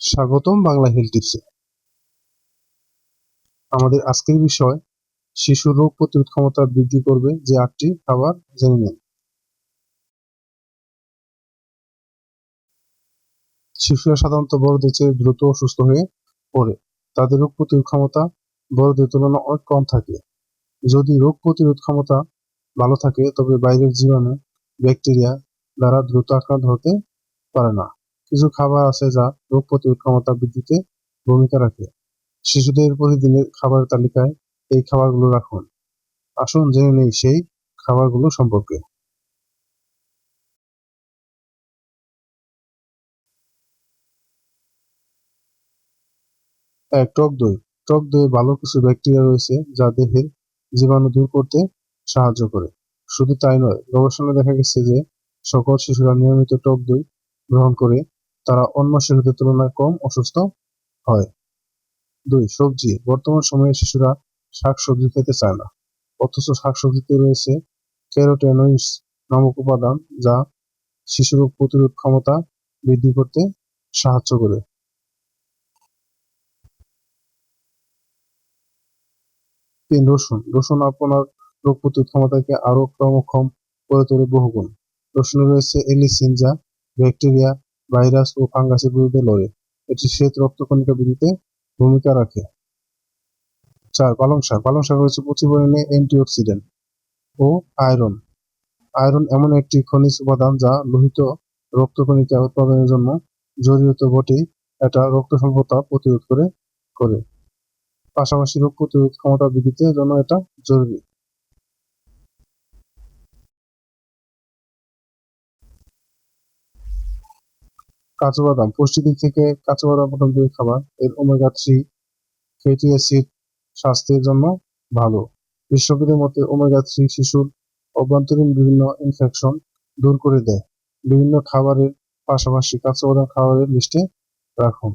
স্বাগতম বাংলা হেলথ টিপসে আমাদের আজকের বিষয়, শিশুর রোগ প্রতিরোধ ক্ষমতা বৃদ্ধি করবে যে আটটি খাবার জেনে নিন। শিশুরা সাধারণত বড়দের চেয়ে দ্রুত অসুস্থ হয়ে পড়ে। তাদের রোগ প্রতিরোধ ক্ষমতা বড়দের তুলনায় অনেক কম থাকে। যদি রোগ প্রতিরোধ ক্ষমতা ভালো থাকে, তবে বাইরের জীবাণু, ব্যাকটেরিয়া দ্বারা দ্রুত আক্রান্ত হতে পারে না। কিছু খাবার আছে যা রোগ প্রতিরোধ ক্ষমতা বৃদ্ধিতে ভূমিকা রাখে। শিশুদের প্রতিদিনের খাবার তালিকায় এই খাবারগুলো রাখুন। আসুন জেনে নেই সেই খাবারগুলো সম্পর্কে। এক, টক দই। টক দইয়ে ভালো কিছু ব্যাকটেরিয়া রয়েছে যা দেহের জীবাণু দূর করতে সাহায্য করে। শুধু তাই নয়, গবেষণায় দেখা গেছে যে সকল শিশুরা নিয়মিত টক দই গ্রহণ করে তারা অন্য শিশুদের তুলনায় কম অসুস্থ হয়। দুই, সবজি। বর্তমান সময়ে শিশুরা শাকসবজি খেতে চায় না। অথচ শাকসবজিতে রয়েছে ক্যারোটেনয়েডস নামক উপাদান যা শিশুর প্রতিরোধ ক্ষমতা বৃদ্ধি করতে সাহায্য করে। তিন, রসুন। রসুন আপনার রোগ প্রতিরোধ ক্ষমতাকে আরও ক্রমক্ষম করে তোলে বহুগুণ। রসুনে রয়েছে এলিসিন যা ব্যাকটেরিয়া ভাইরাস ও ফাঙ্গাসের বিরুদ্ধে লড়ে। এটি শ্বেত রক্তকণিকা বৃদ্ধিতে ভূমিকা রাখে। চার পালং শাক। পালং শাক রয়েছে প্রচুর পরিমাণে অ্যান্টিঅক্সিডেন্ট ও আয়রন। আয়রন এমন একটি খনিজ উপাদান যা লোহিত রক্তকণিকা উৎপাদনের জন্য জরুরি তো এটা রক্ত স্বল্পতা প্রতিরোধ করে করে। পাশাপাশি রোগ প্রতিরোধ ক্ষমতা বৃদ্ধিতে জন্য এটা জরুরি। কাজু বাদাম পুষ্টি দিক থেকে কাজু বাদাম প্রথম খাবার। এর ওমেগা থ্রি ফ্যাটি অ্যাসিড স্বাস্থ্যের জন্য ভালো। বিশেষজ্ঞদের মতে ওমেগা থ্রি শিশুর অভ্যন্তরীণ বিভিন্ন ইনফেকশন দূর করে দেয়। বিভিন্ন খাবারের পাশাপাশি কাঁচা বাদাম খাবারের লিস্টে রাখুন।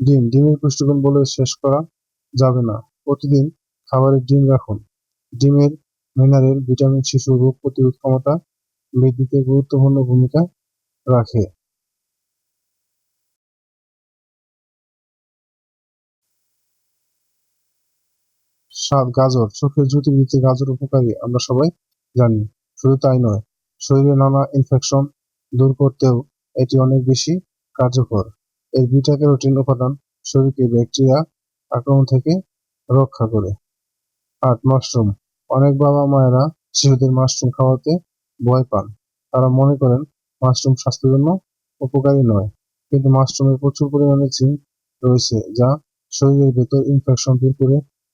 ডিম, ডিমের পুষ্টিগুণ বলে শেষ করা যাবে না। প্রতিদিন খাবারে ডিম রাখুন। ডিমের মিনারেল ভিটামিন শিশু রোগ প্রতিরোধ ক্ষমতা বৃদ্ধিতে গুরুত্বপূর্ণ ভূমিকা রাখে। সাত গাজর, চোখের জ্যোতি দিতে গাজর উপকারী, আমরা সবাই জানি। শুধু তাই নয়, শরীরে নানা ইনফেকশন দূর করতেও এটি অনেক বেশি কার্যকর। এর বিটা ক্যারোটিন উপাদান শরীরকে ব্যাকটেরিয়া আক্রমণ থেকে রক্ষা করে। আট, মাশরুম। অনেক বাবা মায়েরা শিশুদের মাশরুম খাওয়াতে ভয় পান। তারা মনে করেন, মাশরুম স্বাস্থ্যের জন্য উপকারী নয়। কিন্তু মাশরুমে প্রচুর পরিমাণে জিঙ্ক রয়েছে, যা শরীরের ভেতর ইনফেকশন দূর করে